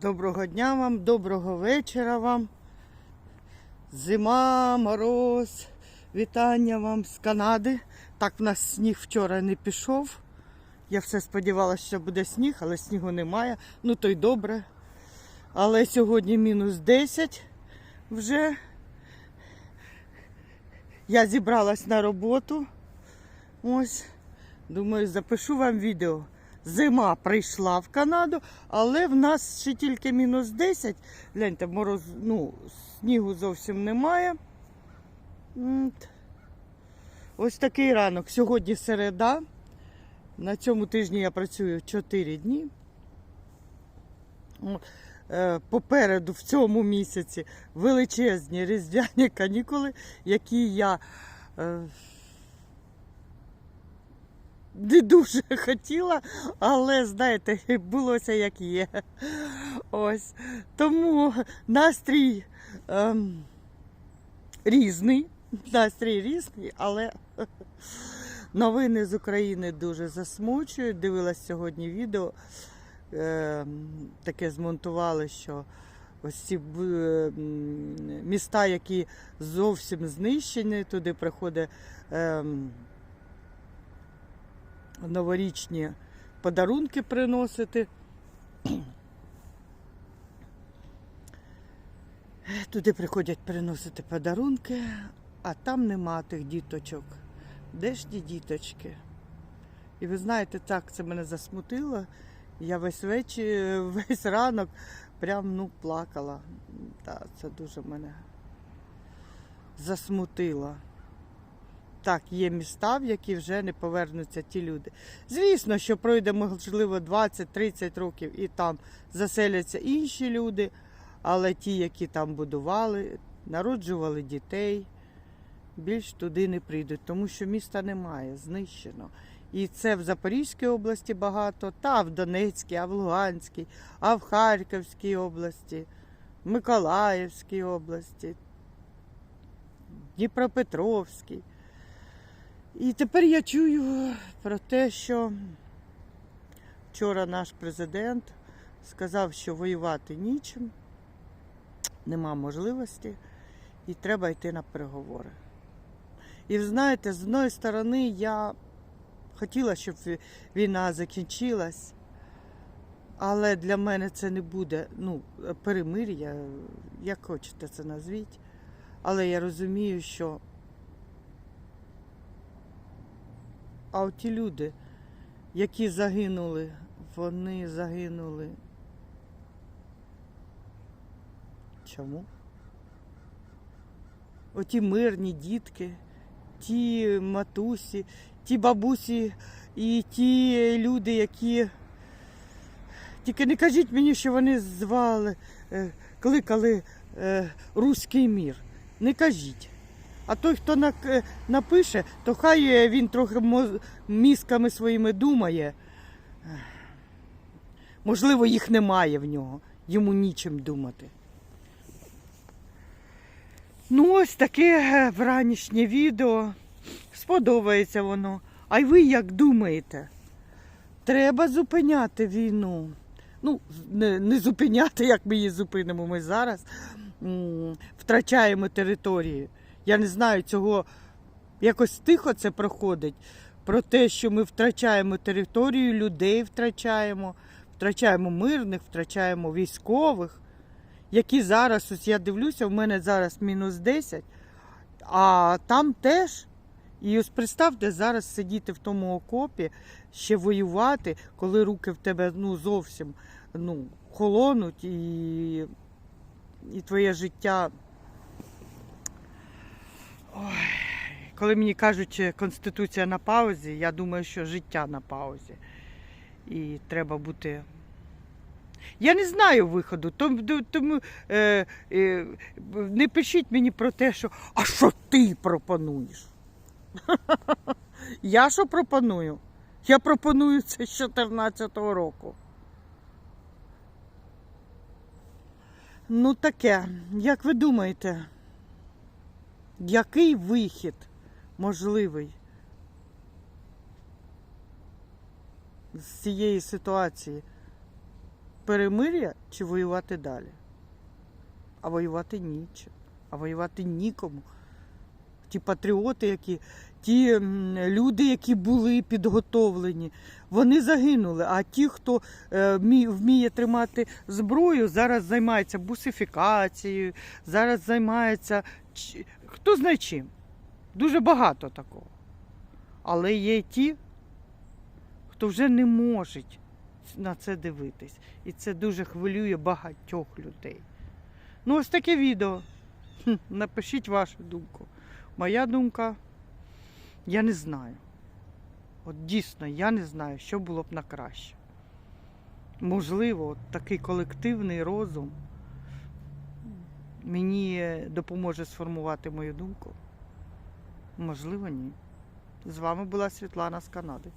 Доброго дня вам, доброго вечора вам. Зима, мороз, вітання вам з Канади. Так в нас сніг вчора не пішов. Я все сподівалася, що буде сніг, але снігу немає. Ну то й добре. Але сьогодні мінус 10 вже. Я зібралась на роботу. Ось. Думаю, запишу вам відео. Зима прийшла в Канаду, але в нас ще тільки мінус 10. Гляньте, мороз, ну, снігу зовсім немає. Ось такий ранок. Сьогодні середа. На цьому тижні я працюю 4 дні. Е, Попереду в цьому місяці величезні різдвяні канікули, які я е, не дуже хотіла, але знаєте, булося як є. Ось. Тому настрій ем, різний. Настрій різний, але новини з України дуже засмучують. Дивилась сьогодні відео. Ем, таке змонтували, що ось ці бу- м, міста, які зовсім знищені, туди приходить. Ем, новорічні подарунки приносити. Туди приходять приносити подарунки, а там нема тих діточок. Де ж ті діточки? І ви знаєте, так це мене засмутило. Я весь вечір, весь ранок прям ну, плакала. Та, це дуже мене засмутило. Так, є міста, в які вже не повернуться ті люди. Звісно, що пройде, можливо, 20-30 років і там заселяться інші люди, але ті, які там будували, народжували дітей, більш туди не прийдуть, тому що міста немає, знищено. І це в Запорізькій області багато, та в Донецькій, а в Луганській, а в Харківській області, в Миколаївській області, Дніпропетровській. І тепер я чую про те, що вчора наш президент сказав, що воювати нічим, нема можливості, і треба йти на переговори. І ви знаєте, з одної сторони, я хотіла, щоб війна закінчилась, але для мене це не буде ну, перемир'я, як хочете це назвіть. Але я розумію, що А от ті люди, які загинули, вони загинули. Чому? Оті мирні дітки, ті матусі, ті бабусі і ті люди, які. Тільки не кажіть мені, що вони звали, е, кликали е, руський мір. Не кажіть. А той, хто е, напише, то хай е, він трохи мізками своїми думає. Можливо, їх немає в нього, йому нічим думати. Ну, ось таке е, вранішнє відео. Сподобається воно. А й ви як думаєте? Треба зупиняти війну. Ну, не, не зупиняти, як ми її зупинимо ми зараз. Втрачаємо території. Я не знаю, цього якось тихо це проходить. Про те, що ми втрачаємо територію, людей втрачаємо, втрачаємо мирних, втрачаємо військових, які зараз, ось я дивлюся, в мене зараз мінус 10, а там теж. І ось представте, зараз сидіти в тому окопі, ще воювати, коли руки в тебе ну, зовсім ну, холонуть і, і твоє життя. Коли мені кажуть, Конституція на паузі, я думаю, що життя на паузі. І треба бути. Я не знаю виходу, тому, тому е, е, не пишіть мені про те, що а що ти пропонуєш? Я що пропоную? Я пропоную це з 2014 року. Ну таке, як ви думаєте, який вихід можливий з цієї ситуації? перемир'я чи воювати далі? А воювати нічим. А воювати нікому. Ті патріоти, які, ті люди, які були підготовлені, вони загинули. А ті, хто е, вміє тримати зброю, зараз займається бусифікацією, зараз займається хто знає чим. Дуже багато такого. Але є ті, хто вже не може на це дивитись. І це дуже хвилює багатьох людей. Ну, ось таке відео. Напишіть вашу думку. Моя думка, я не знаю. От дійсно, я не знаю, що було б на краще. Можливо, такий колективний розум мені допоможе сформувати мою думку. Можливо, ні. З вами була Світлана з Канади.